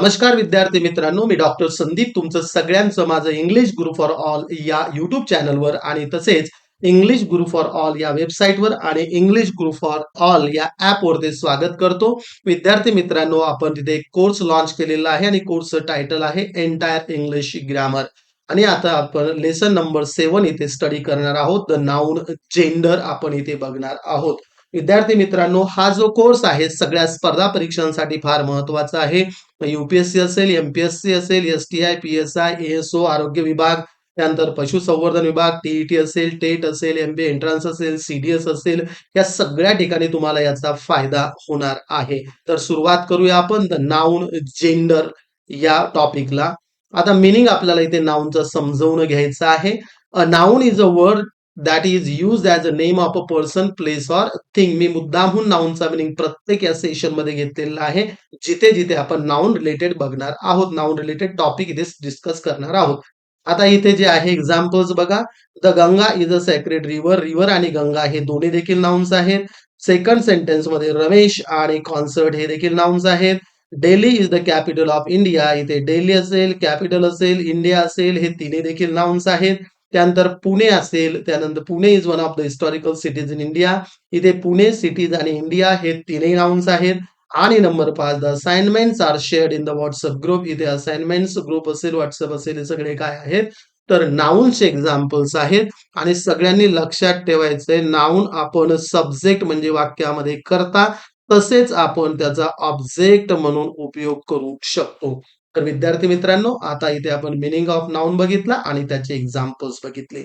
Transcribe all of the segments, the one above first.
नमस्कार विद्यार्थी मित्रांनो मी डॉक्टर संदीप तुमचं सगळ्यांचं माझं इंग्लिश गुरु फॉर ऑल या युट्यूब चॅनलवर आणि तसेच इंग्लिश गुरु फॉर ऑल या वेबसाईटवर आणि इंग्लिश गुरु फॉर ऑल या ॲपवरती स्वागत करतो. विद्यार्थी मित्रांनो आपण तिथे एक कोर्स लॉन्च केलेला आहे आणि कोर्सचं टायटल आहे एंटायर इंग्लिश ग्रॅमर आणि आता आपण लेसन नंबर सेवन इथे स्टडी करणार आहोत. द नाऊन जेंडर आपण इथे बघणार आहोत. विद्यार्थी मित्रांनो हा जो कोर्स आहे सगळ्या स्पर्धा परीक्षांसाठी फार महत्त्वाचा आहे. युपीएससी असेल एमपीएससी असेल S T I P S I ASO आरोग्य विभाग त्यानंतर पशुसंवर्धन विभाग टीईटी असेल टेट असेल एमबी एंट्रन्स असेल सीडीएस असेल या सगळ्या ठिकाणी तुम्हाला याचा फायदा होणार आहे. तर सुरुवात करूया आपण द नाऊन जेंडर या टॉपिकला आता मिनिंग आपल्याला इथे नाऊनचं समजवून घ्यायचं आहे. A noun is a word that is use as a name of a person place or thing मी मुद्दामहून नाऊनचा मिनिंग प्रत्येक या सेशनमध्ये घेतलेला आहे. जिथे जिथे आपण नाऊन रिलेटेड बघणार आहोत नाऊन रिलेटेड टॉपिक इथे डिस्कस करणार आहोत. आता इथे जे आहे एक्झाम्पल्स बघा. The Ganga is a sacred river river आणि गंगा हे दोन्ही देखील नाउन्स आहेत. सेकंड सेंटेन्समध्ये रमेश आणि कॉन्सर्ट हे देखील नाउन्स आहेत. Delhi is the capital of India इथे डेली असेल कॅपिटल असेल इंडिया असेल हे तिन्ही देखील नाउन्स आहेत. त्यानंतर पुणे असेल त्यानंतर Pune is one of the historical cities in India इथे पुणे सिटीज आणि इंडिया हे तीनही नाउन्स आहेत. आणि नंबर पाच the assignments are shared in the WhatsApp group इथे असाइनमेंट्स ग्रुप असेल व्हॉट्सअप असेल हे सगळे काय आहेत? तर नाऊनचे एक्झाम्पल्स आहेत. आणि सगळ्यांनी लक्षात ठेवायचंय नाऊन आपण सब्जेक्ट म्हणजे वाक्यामध्ये करता तसेच आपण त्याचा ऑब्जेक्ट म्हणून उपयोग करू शकतो. तर विद्यार्थी मित्रांनो आता इथे आपण मिनिंग ऑफ नाऊन बघितला आणि त्याचे एक्झाम्पल्स बघितले.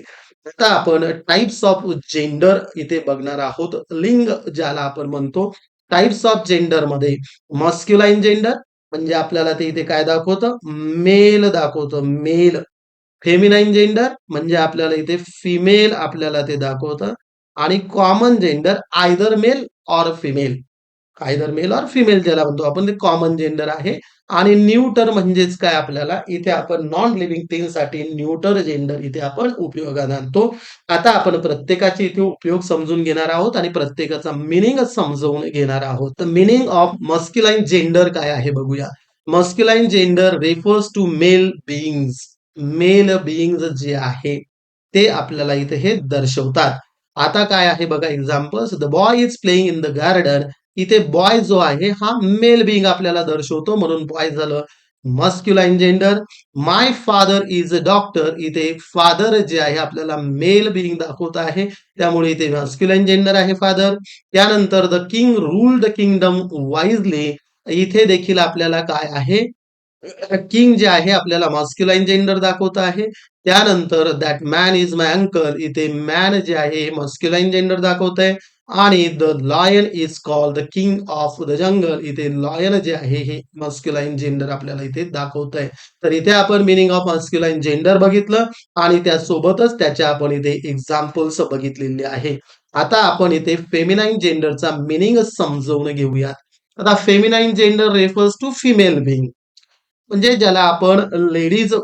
आता आपण टाइप्स ऑफ जेंडर इथे बघणार आहोत. लिंग ज्याला आपण म्हणतो टाइप्स ऑफ जेंडरमध्ये मस्क्युलाइन जेंडर म्हणजे आपल्याला ते इथे काय दाखवतं? मेल दाखवतं. मेल फेमिनाईन जेंडर म्हणजे आपल्याला इथे फिमेल आपल्याला ते दाखवतं. आणि common gender either male or female either male or female ज्याला म्हणतो आपण ते कॉमन जेंडर आहे. आणि न्यूटर म्हणजेच काय आपल्याला? इथे आपण नॉन लिव्हिंग थिंगसाठी न्यूटर जेंडर इथे आपण उपयोगात आणतो. आता आपण प्रत्येकाचे इथे उपयोग समजून घेणार आहोत आणि प्रत्येकाचा मिनिंग समजवून घेणार आहोत. तर मिनिंग ऑफ मस्क्युलाइन जेंडर काय आहे बघूया. Masculine gender refers to male beings male beings जे आहे ते आपल्याला इथे हे दर्शवतात. आता काय आहे बघा examples the boy is playing in the garden इथे बॉय जो आहे हा मेल बिंग आपल्याला दर्शवतो. म्हणून बॉय झालं masculine gender my father is a doctor इथे फादर जे आहे आपल्याला मेल बिंग दाखवत आहे. त्यामुळे इथे मस्क्युलाइन जेंडर आहे फादर त्यानंतर the king rule the kingdom wisely इथे देखील आपल्याला काय आहे? किंग जे आहे आपल्याला मस्क्युलाइन जेंडर दाखवत आहे. त्यानंतर that man is my uncle इथे मॅन जे आहे हे मस्क्युलाइन जेंडर दाखवत आहे आणि the lion is call the king of the jungle इथे लॉयन जे आहे हे मस्क्युलाइन जेंडर आपल्याला इथे दाखवत आहे तर इथे आपण मिनिंग ऑफ मस्क्युलाइन जेंडर बघितलं आणि त्यासोबतच त्याच्या आपण इथे एक्झाम्पल्स बघितलेले आहे. आता आपण इथे फेमिनाईन जेंडरचा मिनिंग समजवून घेऊयात. आता feminine gender refers to female being म्हणजे ज्याला आपण लेडीज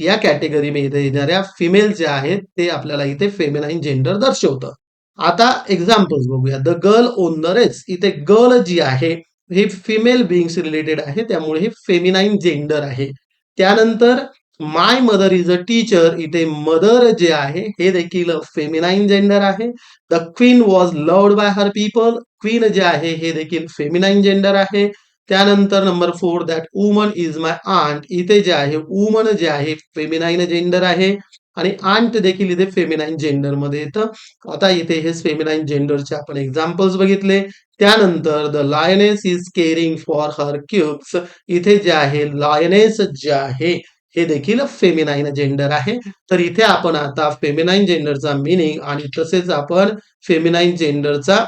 या कॅटेगरीमध्ये येणाऱ्या फिमेल जे आहेत ते आपल्याला इथे फेमिनाईन जेंडर दर्शवतं. आता एक्झाम्पल्स बघूया. The girl won the race इथे गर्ल जी आहे हे फिमेल बिंग्स रिलेटेड आहे त्यामुळे हे फेमिनाईन जेंडर आहे. त्यानंतर my mother is a teacher इथे मदर जे आहे हे देखील फेमिनाईन जेंडर आहे. The queen was loved by her people queen जे आहे हे देखील फेमिनाईन जेंडर आहे. त्यानंतर number four that woman is my aunt इथे जे आहे वुमन जे आहे फेमिनाईन जेंडर आहे. आणि आंट देखील इथे फेमिनाईन जेंडरमध्ये येतं. आता इथे हे फेमिनाईन जेंडरचे आपण एक्झाम्पल्स बघितले. त्यानंतर the lioness is caring for her cubs इथे जे आहे लायनेस जे आहे हे देखील फेमिनाईन जेंडर आहे. तर इथे आपण आता फेमिनाईन जेंडरचा मिनिंग आणि तसेच आपण फेमिनाईन जेंडरचा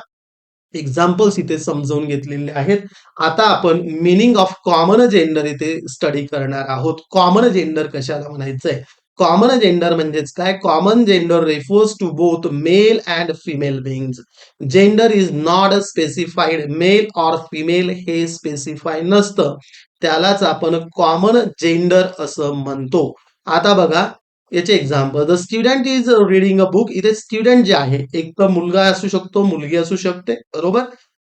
एक्झाम्पल्स इथे समजून घेतलेले आहेत. आता आपण मिनिंग ऑफ कॉमन जेंडर इथे स्टडी करणार आहोत. कॉमन जेंडर कशाला म्हणायचंय? कॉमन जेंडर म्हणजेच काय? Common gender refers to both male and female beings gender is not a specified male or female हे स्पेसिफाय नसतं. त्यालाच आपण कॉमन जेंडर असं म्हणतो. आता बघा याचे example the student is reading a book इथे स्टुडंट जे आहे एक तर मुलगा असू शकतो मुलगी असू शकते बरोबर?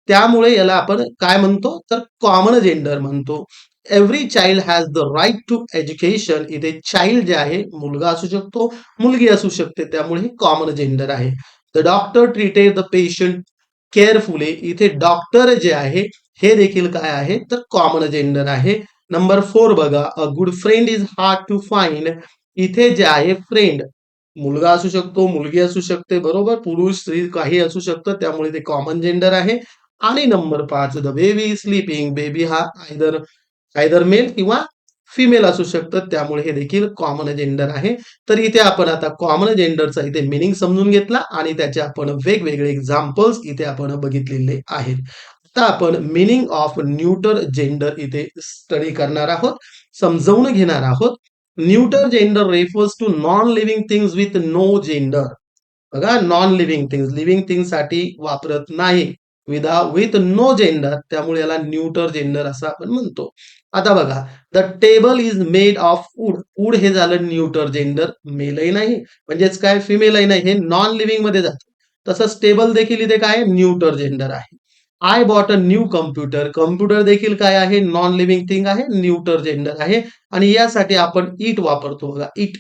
त्यामुळे याला आपण काय म्हणतो? तर कॉमन जेंडर म्हणतो. Every child has the right to education इथे चाइल्ड जे आहे, मुलगा असू शकतो, मुलगी असू शकते. त्यामुळे कॉमन जेंडर आहे. The doctor treated the patient carefully इथे डॉक्टर जे आहे, हे देखील काय आहे? तर कॉमन जेंडर आहे. नंबर फोर बघा. A good friend is hard to find इथे जे आहे फ्रेंड मुलगा असू शकतो, मुलगी असू शकते, बरोबर? पुरुष, स्त्री, काही असू शकतं. त्यामुळे ते कॉमन जेंडर आहे. आणि नंबर पाच द बेबी स्लीपिंग बेबी हा आयदर आयदर मेल किंवा फिमेल असू शकतं. त्यामुळे हे देखील कॉमन जेंडर आहे. तर इथे आपण आता कॉमन जेंडरचा इथे मिनिंग समजून घेतला आणि त्याचे आपण वेगवेगळे एक्झाम्पल्स इथे आपण बघितलेले आहेत. आता आपण मिनिंग ऑफ न्यूटर जेंडर इथे स्टडी करणार आहोत. समजवून घेणार आहोत. Neuter gender refers to non living things with no gender बघा नॉन लिव्हिंग थिंग्स लिव्हिंग थिंगसाठी वापरत नाही. विदा विथ नो जेंडर त्यामुळे याला न्यूटर जेंडर असं आपण म्हणतो. आता बघा the table is made of wood wood हे झालं न्यूटर जेंडर मेलही नाही म्हणजेच काय फिमेलही नाही हे नॉन लिव्हिंगमध्ये जातं. तसंच टेबल देखील इथे काय न्यूटर जेंडर आहे. I bought a new computer computer देखील काय आहे नॉन लिव्हिंग थिंग आहे न्यूटर जेंडर आहे. आणि यासाठी आपण इट वापरतो. बघा इट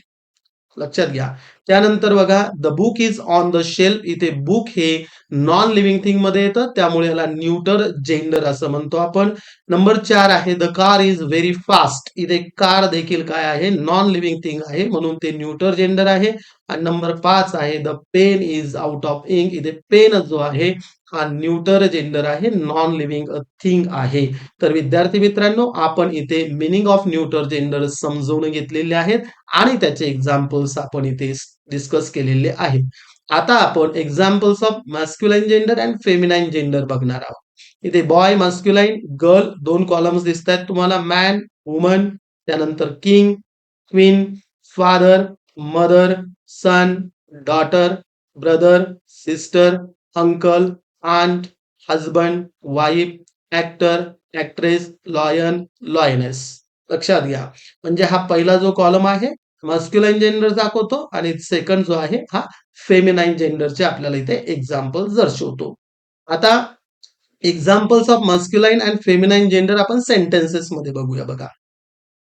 लक्षात घ्या. त्यानंतर बघा the book is on the shelf इथे बुक हे नॉन लिव्हिंग थिंगमध्ये येतं. त्यामुळे याला न्यूटर जेंडर असं म्हणतो आपण. नंबर चार आहे the car is very fast इथे कार देखील काय आहे? नॉन लिव्हिंग थिंग आहे. म्हणून ते न्यूटर जेंडर आहे. आणि नंबर पाच आहे the pen is out of ink इथे पेन जो आहे हा न्यूटर जेंडर आहे. नॉन लिव्हिंग थिंग आहे. तर विद्यार्थी मित्रांनो आपण इथे मिनिंग ऑफ न्यूटर जेंडर समजवून घेतलेले आहेत. आणि त्याचे एक्झाम्पल्स आपण इथे डिस्कस केलेले आहे. आता आपण examples of masculine gender and feminine gender बघणार आहोत. इथे बॉय मस्क्युलाइन गर्ल दोन कॉलम्स दिसत आहेत तुम्हाला. मॅन वुमन त्यानंतर king queen father mother son daughter brother sister uncle aunt husband wife actor actress lion lioness लक्षात घ्या. म्हणजे हा पहिला जो कॉलम आहे मस्क्युलाइन जेंडर दाखवतो आणि सेकंड जो आहे हा फेमिनाईन जेंडरचे आपल्याला इथे एक्झाम्पल दर्शवतो. आता examples of masculine and feminine gender आपण सेंटेन्सेस मध्ये बघूया बघा.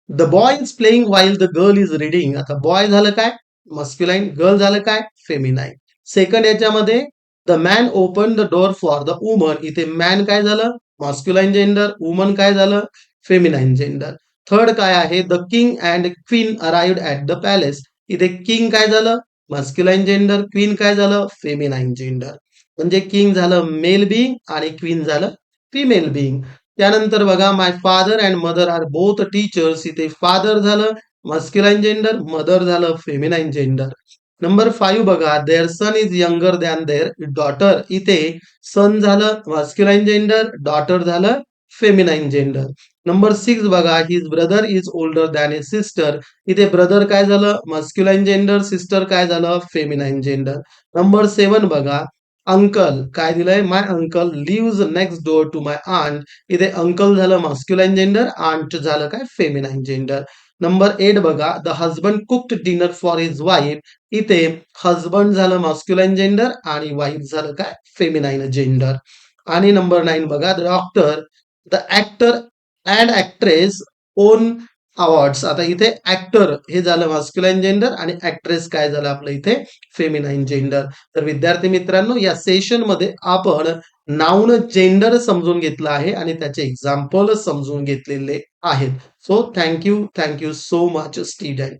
The boy is playing while the girl is reading आता बॉय झालं काय? मस्क्युलाइन गर्ल झालं काय? फेमिनाईन सेकंड याच्यामध्ये the man open the door for the woman इथे मॅन काय झालं? मॉस्क्युलाइन जेंडर वुमन काय झालं? फेमिनाईन जेंडर थर्ड काय आहे? The king and queen arrived at the palace. इथे किंग काय झालं? Masculine gender. क्वीन काय झालं? Feminine gender. म्हणजे किंग झालं मेल बिंग आणि क्वीन झालं फिमेल बिंग त्यानंतर बघा my father and mother are both teachers. इथे फादर झालं मस्क्युलाइन जेंडर. मदर झालं फेमिनाईन जेंडर. नंबर फाईव्ह बघा their son is younger than their daughter. इथे सन झालं मस्क्युलाइन जेंडर. डॉटर झालं फेमिनाईन जेंडर. नंबर सिक्स बघा his brother is older than is sister इथे brother काय झालं? मस्क्युलाइन जेंडर सिस्टर काय झालं? फेमिनाईन जेंडर नंबर सेवन बघा अंकल काय दिलंय? My uncle lives next door to my aunt इथे अंकल झालं मस्क्युलाइन जेंडर आंट झालं काय? फेमिनाईन जेंडर नंबर एट बघा the husband cooked dinner for his wife इथे हजबंड झालं मस्क्युलाइन जेंडर आणि वाईफ झालं काय? फेमिनाईन जेंडर आणि नंबर नाईन बघा the doctor the actor and actress won awards. आता इथे ऍक्टर हे झालं मस्क्युलाइन जेंडर आणि ऍक्ट्रेस काय झालं आपलं इथे? फेमिनाईन जेंडर तर विद्यार्थी मित्रांनो या सेशनमध्ये आपण नाऊन जेंडर समजून घेतलं आहे आणि त्याचे एक्झाम्पल समजून घेतलेले आहेत. So thank you thank you so much student